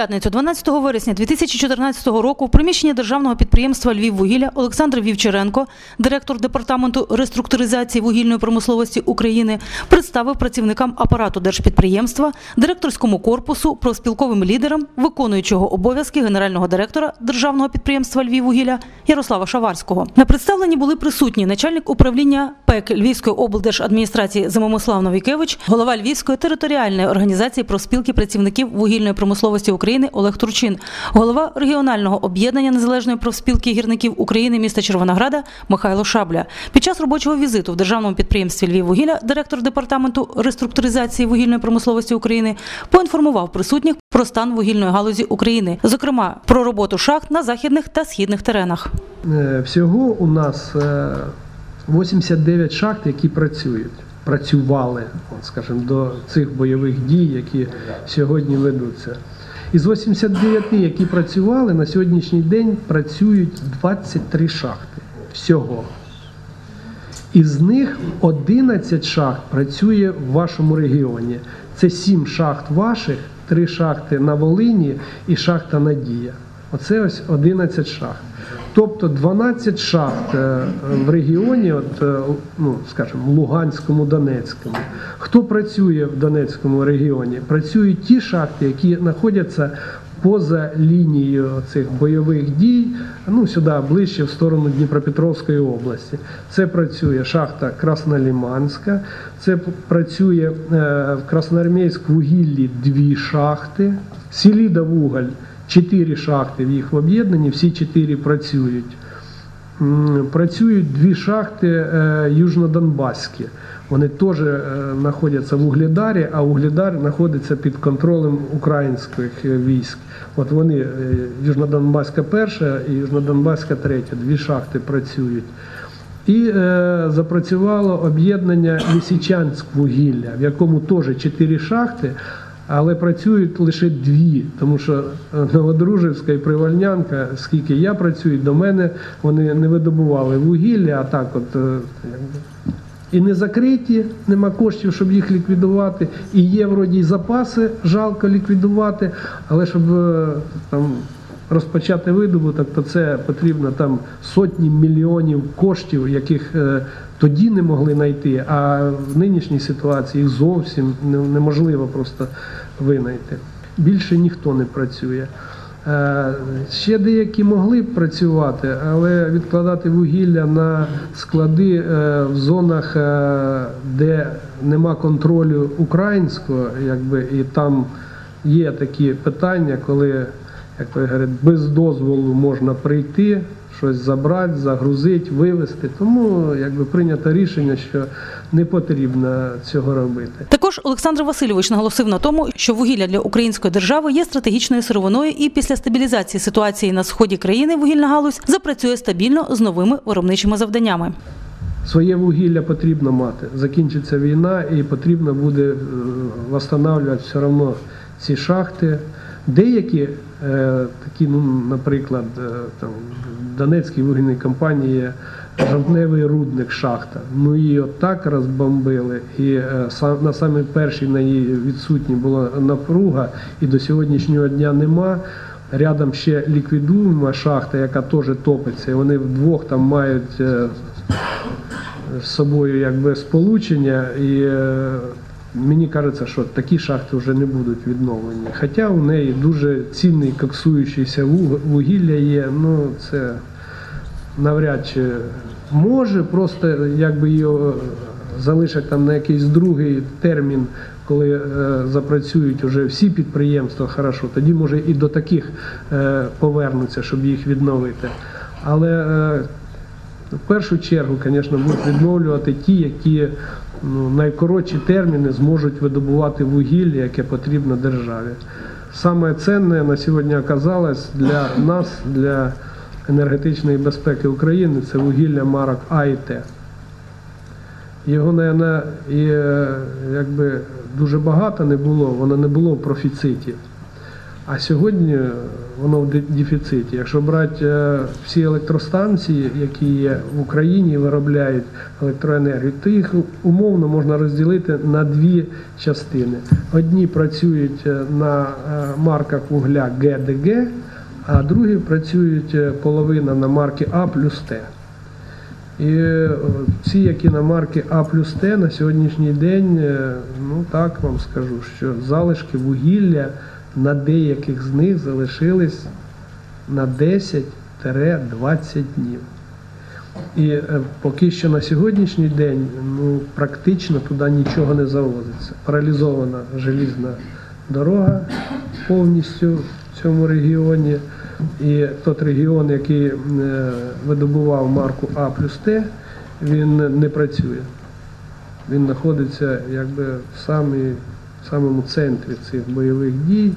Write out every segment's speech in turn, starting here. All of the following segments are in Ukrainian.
п'ятницю, 12 вересня 2014 року, в приміщенні державного підприємства Львіввугілля Олександр Вівчаренко, директор департаменту реструктуризації вугільної промисловості України, представив працівникам апарату держпідприємства, директорському корпусу, профспілковим лідерам, виконуючого обов'язки генерального директора державного підприємства Львіввугілля Ярослава Шаварського. На представленні були присутні начальник управління ПЕК Львівської облдержадміністрації Замомислав Новікевич, голова Львівської територіальної організації профспілки працівників вугільної промисловості України Олег Турчин, голова регіонального об'єднання незалежної профспілки гірників України міста Червонограда Михайло Шабля. Під час робочого візиту в державному підприємстві Львіввугілля директор департаменту реструктуризації вугільної промисловості України поінформував присутніх про стан вугільної галузі України, зокрема про роботу шахт на західних та східних теренах. Е, Всього у нас е, 89 шахт, які працюють. Працювали, скажімо, до цих бойових дій, які сьогодні ведуться. Із 89, які працювали, на сьогоднішній день працюють 23 шахти всього. Із них 11 шахт працює в вашому регіоні. Це 7 шахт ваших, 3 шахти на Волині і шахта Надія. Оце ось 11 шахт. Тобто 12 шахт е, в регіоні, от, е, ну, скажімо, Луганському, Донецькому. Хто працює в Донецькому регіоні? Працюють ті шахти, які знаходяться поза лінією цих бойових дій, ну сюди ближче в сторону Дніпропетровської області. Це працює шахта Красноліманська, це працює е, в Красноармійськ вугіллі дві шахти, Селіда Вуголь, чотири шахти в їх об'єднанні, всі чотири працюють. Працюють дві шахти е, южнодонбаські. Вони теж е, знаходяться в Угледарі, а Угледар знаходиться під контролем українських е, військ. От вони е, Южнодонбаська перша і Южнодонбаська третя. Дві шахти працюють. І е, запрацювало об'єднання Лисичанськ вугілля, в якому теж чотири шахти, але працюють лише дві, тому що Новодружевська Новодружівська і Привольнянка, скільки я працюю, до мене вони не видобували вугілля, а так от. е, і не закриті, нема коштів, щоб їх ліквідувати. І є вроді запаси, жалко ліквідувати, але щоб е, там розпочати видобуток, то це потрібно там сотні мільйонів коштів, яких е, тоді не могли знайти, а в нинішній ситуації їх зовсім неможливо просто винайти. Більше ніхто не працює. Е, Ще деякі могли б працювати, але відкладати вугілля на склади е, в зонах, де нема контролю українського, якби і там є такі питання, коли, як то говорять, без дозволу можна прийти, щось забрати, загрузити, вивезти. Тому якби прийнято рішення, що не потрібно цього робити. Також Олександр Васильович наголосив на тому, що вугілля для української держави є стратегічною сировиною, і після стабілізації ситуації на сході країни вугільна галузь запрацює стабільно з новими виробничими завданнями. Своє вугілля потрібно мати. Закінчиться війна і потрібно буде е, все одно ці шахти. Деякі е, такі, ну, наприклад, е, там, в Донецькій вугільній компанії жовтневий рудник шахта. Ну її отак розбомбили, і е, на самій першій на її відсутні була напруга, і до сьогоднішнього дня нема. Рядом ще ліквідуємо шахта, яка теж топиться, і вони вдвох там мають з собою якби сполучення, і мені кажеться, що такі шахти вже не будуть відновлені. Хоча у неї дуже цінний коксуючийся вугілля є, ну це навряд чи може, просто якби його залишать там на якийсь другий термін, коли е, запрацюють вже всі підприємства хорошо, тоді може і до таких е, повернуться, щоб їх відновити. Але е, в першу чергу, звісно, будуть відновлювати ті, які ну, найкоротші терміни зможуть видобувати вугілля, яке потрібно державі. Саме цінне на сьогодні оказалось для нас, для енергетичної безпеки України, це вугілля марок А і Т. Його, мабуть, і е, якби дуже багато не було, воно не було в профіциті. А сьогодні воно в дефіциті. Якщо брати е, всі електростанції, які є в Україні виробляють електроенергію, то їх умовно можна розділити на дві частини. Одні працюють е, на е, марках вугля ГДГ, а другі працюють половина на марки А плюс Т. І ці, які на марки А плюс Т на сьогоднішній день, ну так вам скажу, що залишки вугілля на деяких з них залишились на 10-20 днів. І е, поки що на сьогоднішній день ну, практично туди нічого не завозиться. Паралізована желізна дорога повністю в цьому регіоні. І той регіон, який е, видобував марку А плюс Т, він не працює. Він знаходиться якби в, самій, в самому центрі цих бойових дій.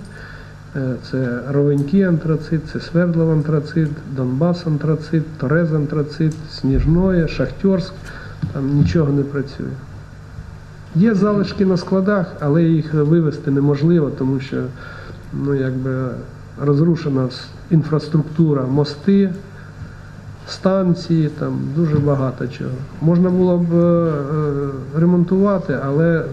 Е, Це Ровенький антрацит, це Свердлов антрацит, Донбас антрацит, Торез антрацит, Сніжноє, Шахтерськ. Там нічого не працює. Є залишки на складах, але їх вивезти неможливо, тому що ну, якби, розрушена інфраструктура, мости, станції, там дуже багато чого. Можна було б е, е, ремонтувати, але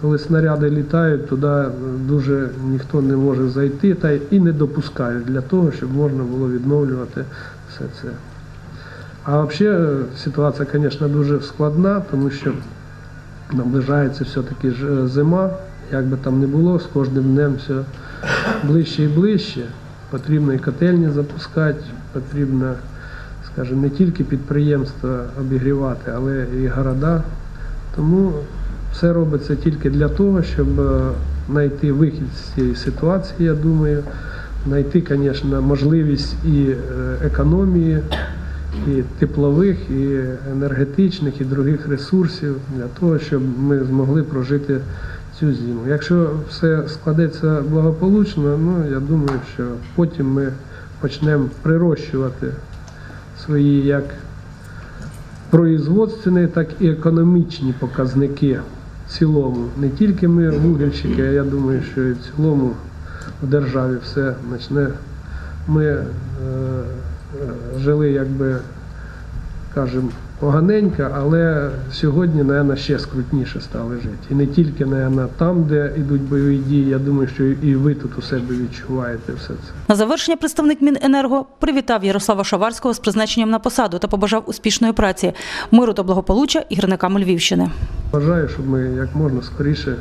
коли снаряди літають, туди е, дуже ніхто не може зайти та і не допускають для того, щоб можна було відновлювати все це. А взагалі е, ситуація, звісно, дуже складна, тому що наближається все-таки е, зима. Як би там не було, з кожним днем все ближче і ближче. Потрібно і котельні запускати, потрібно, скажімо, не тільки підприємства обігрівати, але і города. Тому все робиться тільки для того, щоб е, знайти вихід з цієї ситуації, я думаю, знайти, звісно, можливість і е, економії, і теплових, і енергетичних, і других ресурсів для того, щоб ми змогли прожити цю зиму. Якщо все складеться благополучно, ну я думаю, що потім ми почнемо прирощувати свої як производственні, так і економічні показники в цілому. Не тільки ми вугільщики, а я думаю, що і в цілому в державі все почне. Ми е, е, жили, якби кажемо, поганенько, але сьогодні, мабуть, ще скрутніше стали жити. І не тільки, мабуть, там, де йдуть бойові дії, я думаю, що і ви тут у себе відчуваєте все це. На завершення представник Міненерго привітав Ярослава Шаварського з призначенням на посаду та побажав успішної праці, миру та благополуччя гірникам Львівщини. Бажаю, щоб ми як можна скоріше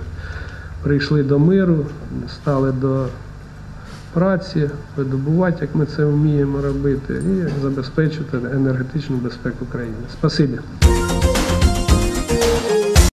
прийшли до миру, стали до праці, видобувати, як ми це вміємо робити, і забезпечити енергетичну безпеку країни. Спасибі.